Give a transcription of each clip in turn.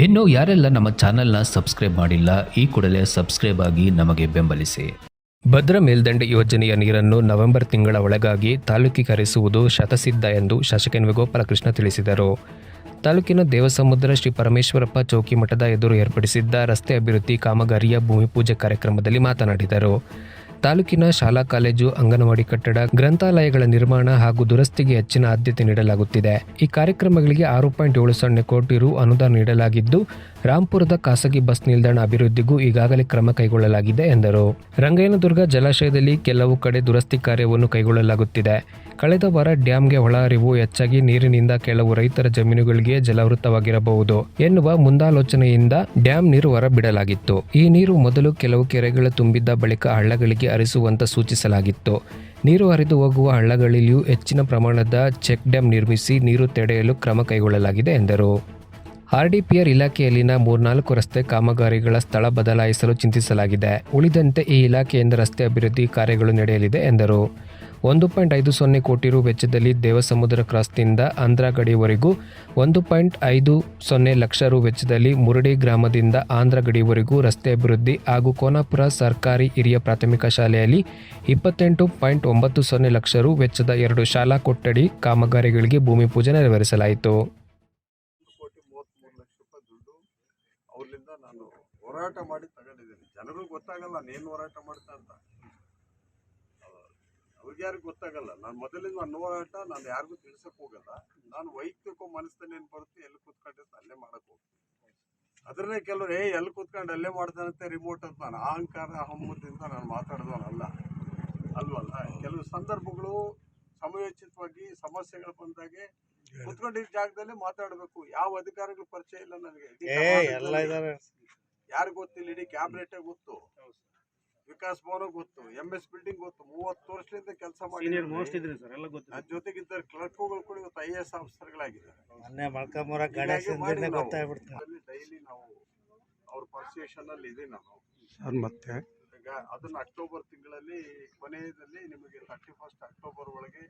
ಇನ್ನು ಯಾರೆಲ್ಲ ನಮ್ಮ ಚಾನೆಲ್ನ ಸಬ್ಸ್ಕ್ರೈಬ್ ಮಾಡಿಲ್ಲ, ಈ ಕೂಡಲೇ ಸಬ್ಸ್ಕ್ರೈಬ್ ಆಗಿ ನಮಗೆ ಬೆಂಬಲಿಸಿ. ಭದ್ರ ಮೇಲ್ದಂಡೆ ಯೋಜನೆಯ ನೀರನ್ನು ನವೆಂಬರ್ ತಿಂಗಳ ಒಳಗಾಗಿ ತಾಲೂಕಿಗೆ ಹರಿಸುವುದು ಶತಸಿದ್ಧ ಎಂದು ಶಾಸಕ ಗೋಪಾಲಕೃಷ್ಣ ತಿಳಿಸಿದರು. ತಾಲೂಕಿನ ದೇವಸಮುದ್ರ ಶ್ರೀ ಪರಮೇಶ್ವರಪ್ಪ ಚೌಕಿ ಮಠದ ಎದುರು ಏರ್ಪಡಿಸಿದ್ದ ರಸ್ತೆ ಅಭಿವೃದ್ಧಿ ಕಾಮಗಾರಿಯ ಭೂಮಿ ಪೂಜೆ ಕಾರ್ಯಕ್ರಮದಲ್ಲಿ ಮಾತನಾಡಿದರು. ತಾಲೂಕಿನ ಶಾಲಾ ಕಾಲೇಜು, ಅಂಗನವಾಡಿ ಕಟ್ಟಡ, ಗ್ರಂಥಾಲಯಗಳ ನಿರ್ಮಾಣ ಹಾಗೂ ದುರಸ್ತಿಗೆ ಹೆಚ್ಚಿನ ಆದ್ಯತೆ ನೀಡಲಾಗುತ್ತಿದೆ. ಈ ಕಾರ್ಯಕ್ರಮಗಳಿಗೆ ಆರು ಪಾಯಿಂಟ್ ಏಳು ಸೊನ್ನೆ ಕೋಟಿ ರು ಅನುದಾನ ನೀಡಲಾಗಿದ್ದು, ರಾಂಪುರದ ಖಾಸಗಿ ಬಸ್ ನಿಲ್ದಾಣ ಅಭಿವೃದ್ಧಿಗೂ ಈಗಾಗಲೇ ಕ್ರಮ ಕೈಗೊಳ್ಳಲಾಗಿದೆ ಎಂದರು. ರಂಗಯ್ಯನದುರ್ಗ ಜಲಾಶಯದಲ್ಲಿ ಕೆಲವು ಕಡೆ ದುರಸ್ತಿ ಕಾರ್ಯವನ್ನು ಕೈಗೊಳ್ಳಲಾಗುತ್ತಿದೆ. ಕಳೆದ ವಾರ ಡ್ಯಾಂಗೆ ಒಳಹರಿವು ಹೆಚ್ಚಾಗಿ ನೀರಿನಿಂದ ಕೆಲವು ರೈತರ ಜಮೀನುಗಳಿಗೆ ಜಲಾವೃತವಾಗಿರಬಹುದು ಎನ್ನುವ ಮುಂದಾಲೋಚನೆಯಿಂದ ಡ್ಯಾಂ ನೀರು ಹೊರಬಿಡಲಾಗಿತ್ತು. ಈ ನೀರು ಮೊದಲು ಕೆಲವು ಕೆರೆಗಳ ತುಂಬಿದ್ದ ಬಳಿಕ ಹಳ್ಳಗಳಿಗೆ ಹರಿಸುವಂತ ಸೂಚಿಸಲಾಗಿತ್ತು. ನೀರು ಹರಿದು ಹೋಗುವ ಹಳ್ಳಗಳಲ್ಲಿಯೂ ಹೆಚ್ಚಿನ ಪ್ರಮಾಣದ ಚೆಕ್ ಡ್ಯಾಂ ನಿರ್ಮಿಸಿ ನೀರು ತಡೆಯಲು ಕ್ರಮ ಕೈಗೊಳ್ಳಲಾಗಿದೆ ಎಂದರು. ಆರ್ಡಿಪಿಆರ್ ಇಲಾಖೆಯಲ್ಲಿನ ಮೂರ್ನಾಲ್ಕು ರಸ್ತೆ ಕಾಮಗಾರಿಗಳ ಸ್ಥಳ ಬದಲಾಯಿಸಲು ಚಿಂತಿಸಲಾಗಿದೆ. ಉಳಿದಂತೆ ಈ ಇಲಾಖೆಯಿಂದ ರಸ್ತೆ ಅಭಿವೃದ್ಧಿ ಕಾರ್ಯಗಳು ನಡೆಯಲಿದೆ ಎಂದರು. ಒಂದು ಪಾಯಿಂಟ್ ಐದು ಸೊನ್ನೆ ಕೋಟಿ ರು ವೆಚ್ಚದಲ್ಲಿ ದೇವಸಮುದ್ರ ಕ್ರಾಸ್ನಿಂದ ಆಂಧ್ರ ಗಡಿವರೆಗೂ ಒಂದು ಪಾಯಿಂಟ್ ಐದು ಸೊನ್ನೆ ಲಕ್ಷ ರು ವೆಚ್ಚದಲ್ಲಿ ಮುರಡಿ ಗ್ರಾಮದಿಂದ ಆಂಧ್ರ ಗಡಿವರೆಗೂ ರಸ್ತೆ ಅಭಿವೃದ್ಧಿ ಹಾಗೂ ಕೋನಾಪುರ ಸರ್ಕಾರಿ ಹಿರಿಯ ಪ್ರಾಥಮಿಕ ಶಾಲೆಯಲ್ಲಿ ಇಪ್ಪತ್ತೆಂಟು ಪಾಯಿಂಟ್ ಒಂಬತ್ತು ಸೊನ್ನೆ ಲಕ್ಷ ರು ವೆಚ್ಚದ ಎರಡು ಶಾಲಾ ಕೊಠಡಿ ಕಾಮಗಾರಿಗಳಿಗೆ ಭೂಮಿ ಪೂಜೆ ನೆರವೇರಿಸಲಾಯಿತು. ಹೋರಾಟ ಮಾಡಿ ತಗೊಂಡಿದ್ದೀನಿ. ಜನರು ಗೊತ್ತಾಗಲ್ಲ, ನೀನು ಹೋರಾಟ ಮಾಡ್ತಾ ಅಂತ. ಅವ್ರಿಗೆ ಯಾರಿಗೂ ಗೊತ್ತಾಗಲ್ಲ. ನಾನು ಮೊದಲಿಂದ ನನ್ನ ಹೋರಾಟ ನಾನು ಯಾರಿಗೂ ತಿಳಿಸಕ್ ಹೋಗಲ್ಲ. ನಾನು ವೈಯಕ್ತಿಕ ಮನಸ್ಸಲ್ಲಿ ಏನು ಬರುತ್ತೆ ಎಲ್ಲಿ ಕೂತ್ಕೊಂಡಿರ್ತ ಅಲ್ಲೇ ಮಾಡಕ್ ಹೋಗ್ತೀನಿ. ಅದನ್ನೇ ಕೆಲವರು ಏ ಎಲ್ಲಿ ಕೂತ್ಕೊಂಡು ಅಲ್ಲೇ ಮಾಡ್ತಾನಂತೆ ರಿಮೋಟ್ ಅಂತ? ನಾನು ಅಹಂಕಾರ ಅಹಮ್ಮದಿಂದ ನಾನು ಮಾತಾಡಿದವನಲ್ಲ ಅಲ್ವಲ್ಲ? ಕೆಲವು ಸಂದರ್ಭಗಳು ಸಮಯೋಚಿತವಾಗಿ ಸಮಸ್ಯೆಗಳು ಬಂದಾಗೆ ಕುತ್ಕೊಂಡಿದ್ದ ಜಾಗದಲ್ಲಿ ಮಾತಾಡಬೇಕು. ಯಾವ ಅಧಿಕಾರಿಗಳು ಪರಿಚಯ ಇಲ್ಲ ನನಗೆ. ಯಾರು ಗೊತ್ತಿಲ್ಲ ಇಡೀ ಕ್ಯಾಬಿನೆಟ್ ಗೊತ್ತು. ವಿಕಾಸ್ ಭವನ ಗೊತ್ತು ಎಂ ಎಸ್ ಬಿಲ್ಡಿಂಗ್ ಗೊತ್ತು ಮೂವತ್ತು ವರ್ಷದಿಂದ ಕೆಲಸ ಸೀನಿಯರ್ ಮೋಸ್ಟ್ ಮಾಡಿ ಇದ್ರಿ ಸರ್ ಎಲ್ಲ ಗೊತ್ತು ನನ್ನ ಜೊತೆಗಿದ್ದ ಕ್ಲರ್ಕ್ಗಳು ಕೂಡ ಇವತ್ತು ಐ ಎ ಎಸ್ ಆಫೀಸರ್ಗಳಾಗಿದ್ದಾರೆ ಮೊನ್ನೆ ಮೊಳಕಾಮೂರ ಗಾಡಿ ಡೈಲಿ ನಾವು ಅವ್ರ ಪರ್ಸೇಷನ್ ಅಲ್ಲಿ ಇದೆ ನಾನು ಸರ್ ಮತ್ತೆ? ಈಗ ಅದನ್ನ ಅಕ್ಟೋಬರ್ ತಿಂಗಳಲ್ಲಿ ಕೊನೆಯಲ್ಲಿ ನಿಮಗೆ ತರ್ಟಿ ಫಸ್ಟ್ ಅಕ್ಟೋಬರ್ ಒಳಗೆ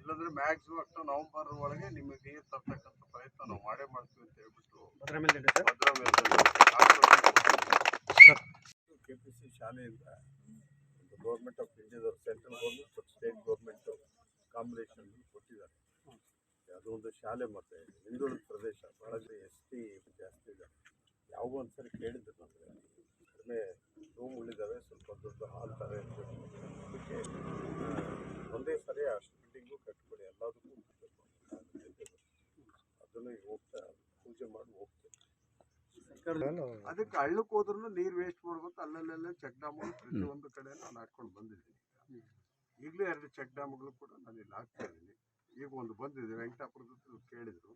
ಇಲ್ಲಾಂದ್ರೆ ಮ್ಯಾಕ್ಸಿಮಮ್ ಅಕ್ಟೋಬರ್ ನವೆಂಬರ್ ಒಳಗೆ ನಿಮಗೆ ನೀರು ತರ್ತಕ್ಕಂಥ ಪ್ರಯತ್ನ ನಾವು ಮಾಡೇ ಮಾಡ್ತೀವಿ ಅಂತ ಹೇಳ್ಬಿಟ್ಟು ಭದ್ರಾ ಮೇಲೆ ಕೆ ಪಿ ಸಿ ಶಾಲೆಯಿಂದ ಒಂದು ಗೌರ್ಮೆಂಟ್ ಆಫ್ ಇಂಡಿಯಾದವ್ರು ಸೆಂಟ್ರಲ್ ಗೌರ್ಮೆಂಟ್ ಮತ್ತು ಸ್ಟೇಟ್ ಗೌರ್ಮೆಂಟ್ ಕಾಂಬಿನೇಷನ್ ಕೊಟ್ಟಿದ್ದಾರೆ. ಅದು ಒಂದು ಶಾಲೆ ಮತ್ತೆ, ಹಿಂದುಳಿದ ಪ್ರದೇಶ ಭಾಳ ಎಸ್ ಟಿ ಜಾಸ್ತಿ ಇದೆ. ಒಂದು ಒಂದ್ಸರಿ ಕೇಳಿದ್ರು ನಮಗೆ. ಕಡಿಮೆ ರೂಮ್ ಉಳಿದಾವೆ, ಸ್ವಲ್ಪ ದೊಡ್ಡ ಹಾಲ್ ಥರ ಇರಬೇಕು ಅದಕ್ಕೆ ಒಂದೇ ಸರಿ ಅಷ್ಟು ಬಿಲ್ಡಿಂಗು ಕಟ್ಬಿಡಿ, ಎಲ್ಲದಕ್ಕೂ ಅದನ್ನು ಹೋಗ್ತಾ, ಪೂಜೆ ಮಾಡಿ ಹೋಗ್ತೇವೆ. ಅದಕ್ಕೆ ಹಳ್ಳಕ್ಕೆ ಹೋದ್ರೂ ನೀರು ವೇಸ್ಟ್ ಮಾಡ್ಬೇಕು ಅಲ್ಲಲ್ಲೆಲ್ಲ ಚೆಕ್ ಡ್ಯಾಮ್ಗಳು ಪ್ರತಿಯೊಂದು ಕಡೆ ನಾನು ಹಾಕೊಂಡು ಬಂದಿದ್ದೀನಿ. ಈಗಲೂ ಎರಡು ಚೆಕ್ ಡ್ಯಾಮ್ಗಳು ಕೂಡ ನಾನು ಇಲ್ಲಿ ಹಾಕ್ತಾ ಇದ್ದೀನಿ. ಈಗ ಒಂದು ಬಂದಿದೆ ವೆಂಕಟಾಪುರದ ಕೇಳಿದ್ರು.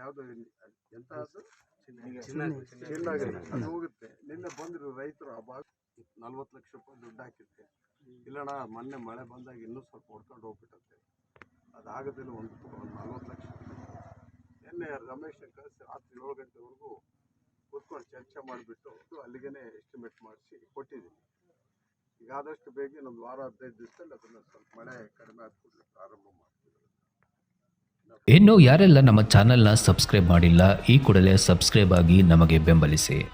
ಯಾವ್ದು ಎಂತ ಅದು ಹೋಗುತ್ತೆ. ನಿನ್ನೆ ಬಂದರು ರೈತರು ಆ ಭಾಗ ನಲ್ವತ್ತು ಲಕ್ಷ ರೂಪಾಯಿ ದುಡ್ಡು ಹಾಕಿದ್ದೆ ಇಲ್ಲಣ್ಣ ಮೊನ್ನೆ ಮಳೆ ಬಂದಾಗ ಇನ್ನೂ ಸ್ವಲ್ಪ ಹೊಡ್ಕೊಂಡು ಹೋಗ್ಬಿಟ್ಟಂತೆ. ಅದಾಗೋದಿಲ್ಲ ಒಂದು ಒಂದು ನಲ್ವತ್ತು ಲಕ್ಷ ರೂಪಾಯಿ. ನಿನ್ನೆ ರಮೇಶ್ ಕಳಿಸಿ ರಾತ್ರಿ ಏಳು ಗಂಟೆವರೆಗೂ ಕೂತ್ಕೊಂಡು ಚರ್ಚೆ ಮಾಡಿಬಿಟ್ಟು ಅಲ್ಲಿಗೆ ಎಸ್ಟಿಮೇಟ್ ಮಾಡಿಸಿ ಕೊಟ್ಟಿದ್ದೀನಿ. ಈಗ ಆದಷ್ಟು ಬೇಗ ಇನ್ನೊಂದು ವಾರ ಹದಿನೈದು ದಿವಸದಲ್ಲಿ ಅದನ್ನು ಸ್ವಲ್ಪ ಮಳೆ ಕಡಿಮೆ ಆದ ಕೂಡಲೇ ಪ್ರಾರಂಭ ಮಾಡ್ತೀವಿ. ಇನ್ನು ಯಾರೆಲ್ಲ ನಮ್ಮ ಚಾನೆಲ್ನ ಸಬ್ಸ್ಕ್ರೈಬ್ ಮಾಡಿಲ್ಲ, ಈ ಕೂಡಲೇ ಸಬ್ಸ್ಕ್ರೈಬ್ ಆಗಿ ನಮಗೆ ಬೆಂಬಲಿಸಿ.